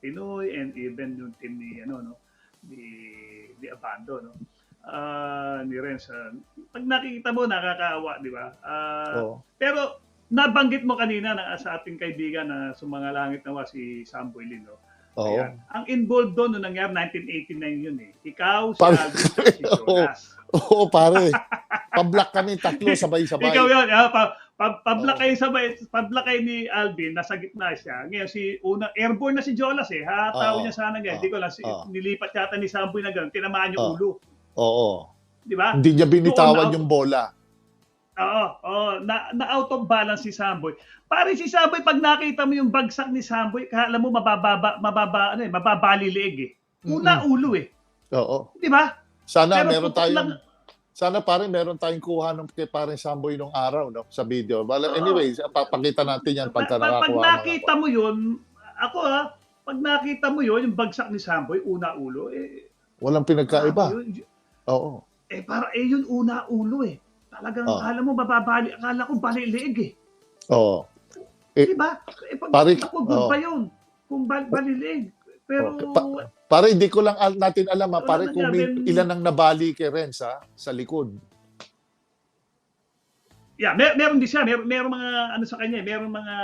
Pinoy and even yung team ni ano no ni ni Abando no. Ah, ni Renz. ah, pag nakikita mo nakakaawa, di ba? Ah, Oo. pero nabanggit mo kanina na sa ating kaibigan na sumangalangit nawa si Sam Boylin, no? Oo. Ayan. Ang involved doon nung nangyari 1989 yun eh. Ikaw, si Pare- Alvin, at si Oo. Jonas. Oo, pare. Pablock kami tatlo sabay-sabay. Ikaw yun, ah, pa, pa, pabla kayo sabay, pabla kayo ni Alvin, nasa gitna siya. Ngayon si una airborne na si Jolas eh. Hataw Oo. niya sana ngayon. Oo. Hindi ko lang si, Oo. nilipat yata ni Samboy na gano'n, tinamaan yung ulo, Oo. 'di ba? Hindi niya binitawan Doon, yung bola. Oo, oo, na, na out of balance si Samboy. Pare si Samboy pag nakita mo yung bagsak ni Samboy, kala mo mabababa mababa ano eh, mababali leeg eh. Una ulo eh. Oo. 'Di ba? Sana Pero meron tayong lang- sana pare meron tayong kuha ng kay parang Samboy nung araw no sa video. Well, anyways, papakita natin yan pagka pag, pag nakita mo yun, ako ha, pag nakita mo yun, yung bagsak ni Samboy, una ulo, eh, Walang pinagkaiba. yun, Oo. eh para eh yun una ulo eh. Talagang Oo. akala mo mababali, akala ko bali leeg eh. Oo. Eh, Di ba? Eh, pag pare- ako, good oo. pa yun. Kung bal, bali leeg. Pero, Okay. Pa- Pare, hindi ko lang al- natin alam ha, Wala pare kung may, ilan ang nabali kay Renz ha, sa likod. yeah, mer meron din siya. Mer meron mga, ano sa kanya, eh, meron mga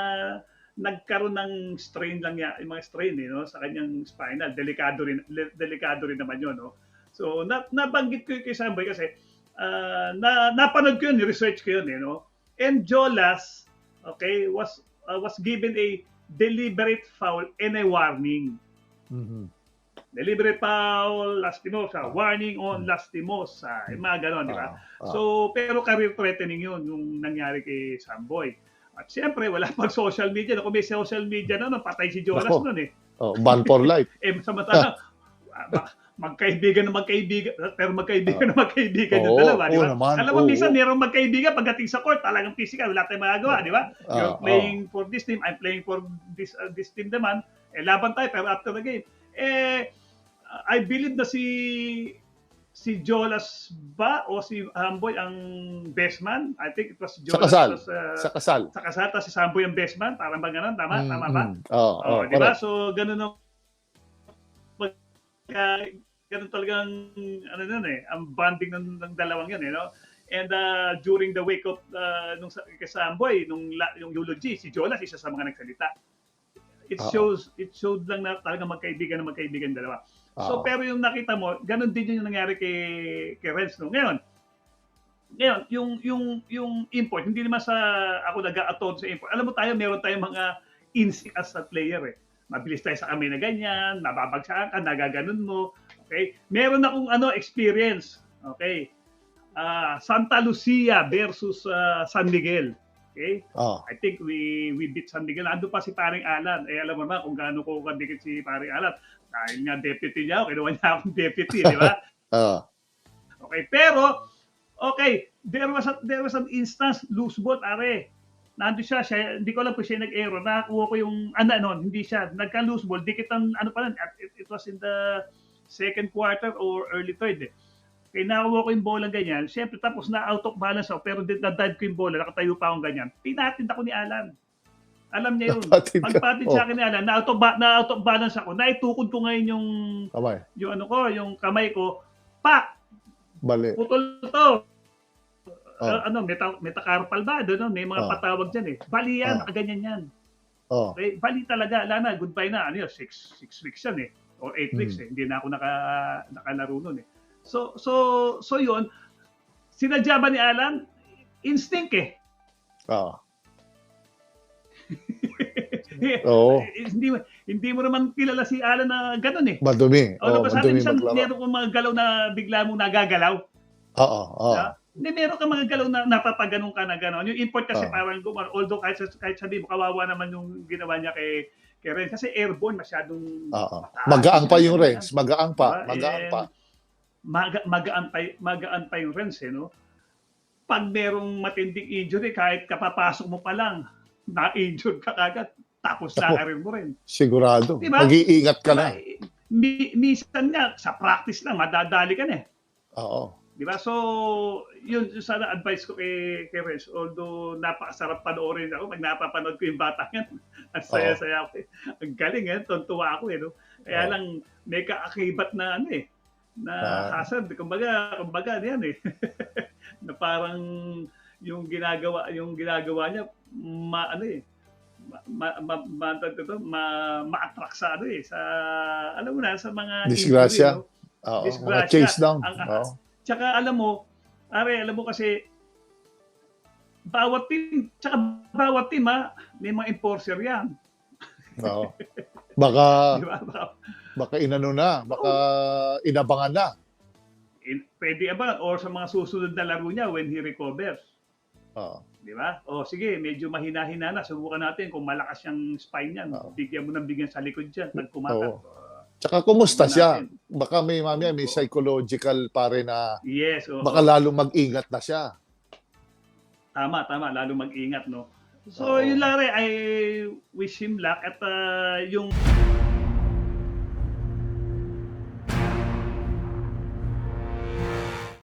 nagkaroon ng strain lang ya, yung mga strain eh, no, sa kanyang spinal. Delikado rin, le- delikado rin naman yun, no. So, na, nabanggit ko yung kay Samboy kasi ah, na, napanood ko yun, research ko yun, eh, no. And Jolas, okay, was uh, was given a deliberate foul and a warning. Mhm. Deliberate foul, lastimosa, warning on lastimosa, yung mga ganon, di ba? Ah, ah. So, pero career threatening yun, yung nangyari kay Samboy. At siyempre, wala pang social media. Kung may social media na, no, patay si Jonas Nako. nun eh. oh, ban for life. Eh, samantala, ma- magkaibigan na magkaibigan, pero magkaibigan na magkaibigan yung Oo, dalawa, di ba? naman, Alam mo, oo. minsan merong magkaibigan pagdating sa court, talagang physical, wala tayong magagawa, di ba? You're Ah, playing for this team, I'm playing for this uh, this team naman. Eh, laban tayo, pero after the game, eh, I believe na si si Jolas ba o si Hamboy ang best man? I think it was Sa Jolas. kasal. was, uh, Sa kasal. sa kasal, tapos si Samboy ang best man. Parang ba ganun? Tama? Mm, Tama ba? mm. Oo, Oh, oo, di ba? correct. So, ganun ang pagka, ganun talagang, ano nun eh, ang bonding ng, ng dalawang yun, eh, no? And uh, during the wake up uh, nung sa- kay Samboy, nung yung eulogy, si Jonas isa sa mga nagsalita. It Oo. shows, it showed lang na talagang magkaibigan na magkaibigan dalawa. So, Oo. pero yung nakita mo, ganun din yung nangyari kay, kay Renz, no? Ngayon, ngayon, yung, yung, yung import, hindi naman sa ako nag-a-atone sa import. Alam mo tayo, meron tayong mga instinct as a player eh. Mabilis tayo sa kamay na ganyan, nababagsakan ka, nagaganon mo. Okay? Meron akong ano, experience. Okay? Ah, Santa Lucia versus ah, San Miguel. Okay? Oo. I think we we beat San Miguel. Ando pa si Paring Alan. Eh, alam mo naman kung gaano ko kadikit si Paring Alan. Dahil nga deputy niya, kinuha niya akong deputy, di ba? Oo. Okay, pero okay, there was a, there was an instance loose ball are. Nando siya, siya, hindi ko alam kung siya nag-error. Nakakuha ko yung, ano, ano, hindi siya. Nagka-loose ball. Dikit ang, ano pa lang, it, it was in the second quarter or early third eh. Kaya nakakuha ko yung bola ganyan. Siyempre, tapos na out of balance ako. Pero di- na-dive ko yung bola. Nakatayo pa akong ganyan. Pinatid ako ni Alan. Alam niya yun. Napatid. Pagpatid sa akin ni Alan, na out of, ba- na out of balance ako. Naitukod ko ngayon yung, Kamay. yung ano ko, yung kamay ko. Pak! Bali. putol to. Oh. Uh, ano, meta, metacarpal ba? Doon, no? may mga Oh. patawag dyan eh. Bali yan, Oh. nakaganyan yan. Oo. Okay? Bali talaga, wala na, goodbye na. Ano yun, six, six weeks yan eh. Or eight Hmm. weeks eh. Hindi na ako naka, nakalaro nun eh. So, so, so yun, sinadya ba ni Alan? Instinct eh. Oo. Oo. Eh, hindi, mo- hindi mo naman kilala si Alan na ganun eh. Madumi. O, Oo, oh, sa madumi minsan, meron kong mga galaw na bigla mong nagagalaw. Oo, oo. Ah, Hindi, meron ka mga galaw na napapaganon ka na gano'n. Yung import kasi Ah. parang gumano. Although kahit, kahit sabi mo, kawawa naman yung ginawa niya kay, kay Renz. Kasi airborne, masyadong Oo. Magaang pa yung Renz. Magaang pa. Magaang pa. Maga, magaan, pa, magaan pa yung Renz, eh, no? Pag merong matinding injury, kahit kapapasok mo pa lang, na-injured ka kagad, tapos na karir mo rin. Sigurado. Diba? Mag-iingat ka na. Mi, minsan nga, sa practice lang, madadali ka na eh. Oo. Di ba? So, yun, yun sana advice ko kay, kay Renz. Although, napakasarap panoorin ako. Pag napapanood ko yung bata yan, ang saya-saya ako. eh. Ang galing eh. Tontuwa ako eh. No? Kaya lang, may kaakibat na ano eh. Na Ah. hazard. Kumbaga, kumbaga yan eh. na parang yung ginagawa yung ginagawa niya ma ano eh ma ma ma, ma, ma, ma-attract sa ano eh sa alam mo na sa mga Disgrasya. injury, no? Oo, mga Disgrasya. chase down. Ang- Oo. Tsaka alam mo, are, alam mo kasi, bawat team, tsaka bawat team ha, may mga enforcer yan. Oo. Baka, Di ba? Baka- inano na, baka inabangan na. in- Pwede ba? Or sa mga susunod na laro niya when he recovers. Oo. Di ba? O sige, medyo mahina-hina na. Subukan natin kung malakas yung spine niyan. Oo. Bigyan mo ng bigyan sa likod dyan pag kumakat. Tsaka kumusta siya? Baka may mamaya may psychological pare na Yes. oo. baka lalong mag-ingat na siya. Tama, tama. Lalo mag-ingat, no? So, Oo. yun lang rin. I wish him luck. At ah, yung